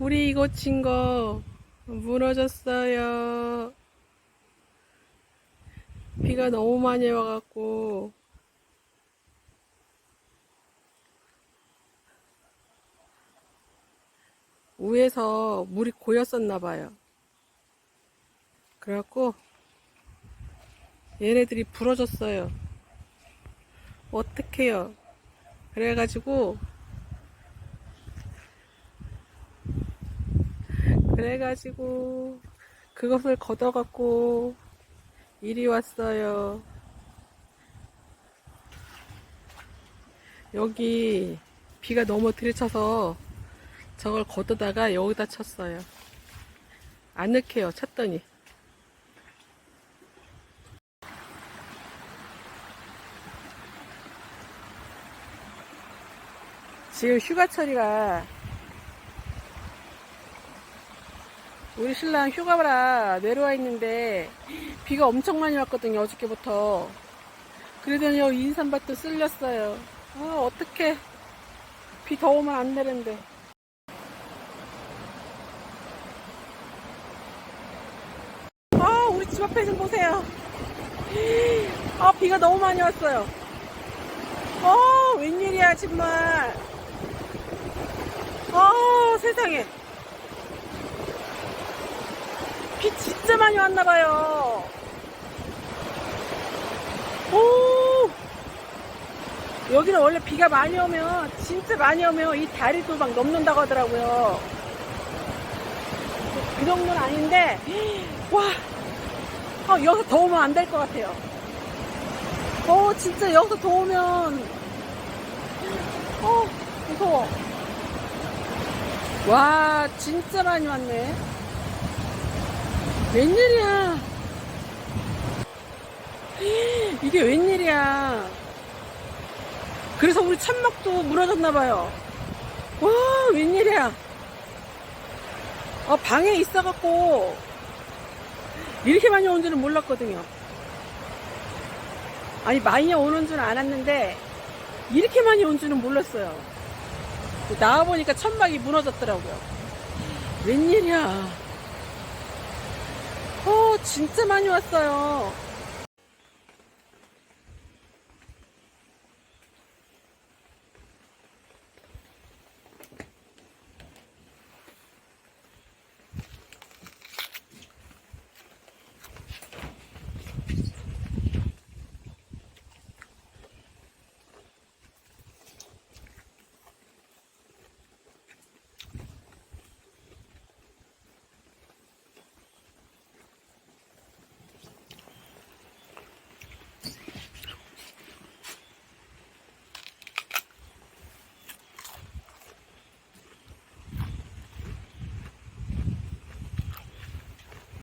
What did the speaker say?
우리 이거 친 거 무너졌어요. 비가 너무 많이 와갖고 위에서 물이 고였었나 봐요. 그래갖고 얘네들이 부러졌어요. 어떡해요. 그래가지고 그래가지고 그것을 걷어갖고 이리 왔어요. 여기 비가 너무 들이쳐서 저걸 걷어다가 여기다 쳤어요. 안 넣게요. 쳤더니. 지금 휴가철이라 우리 신랑 휴가라. 내려와 있는데 비가 엄청 많이 왔거든요 어저께부터. 그러더니 인삼밭도 쓸렸어요. 아 어떡해. 비더 오면 안 되는데 아 우리 집 앞에 좀 보세요. 아 비가 너무 많이 왔어요. 어 웬일이야 정말. 아 세상에 비 진짜 많이 왔나 봐요. 오! 여기는 원래 비가 많이 오면, 진짜 많이 오면 이 다리도 막 넘는다고 하더라고요. 그 정도는 아닌데, 와! 아, 여기서 더 오면 안 될 것 같아요. 어, 진짜 여기서 더 오면, 어, 무서워. 와, 진짜 많이 왔네. 웬일이야. 이게 웬일이야. 그래서 우리 천막도 무너졌나봐요. 와, 웬일이야. 아, 방에 있어갖고, 이렇게 많이 온 줄은 몰랐거든요. 아니, 많이 오는 줄은 알았는데, 이렇게 많이 온 줄은 몰랐어요. 나와보니까 천막이 무너졌더라고요. 웬일이야. 어, 진짜 많이 왔어요.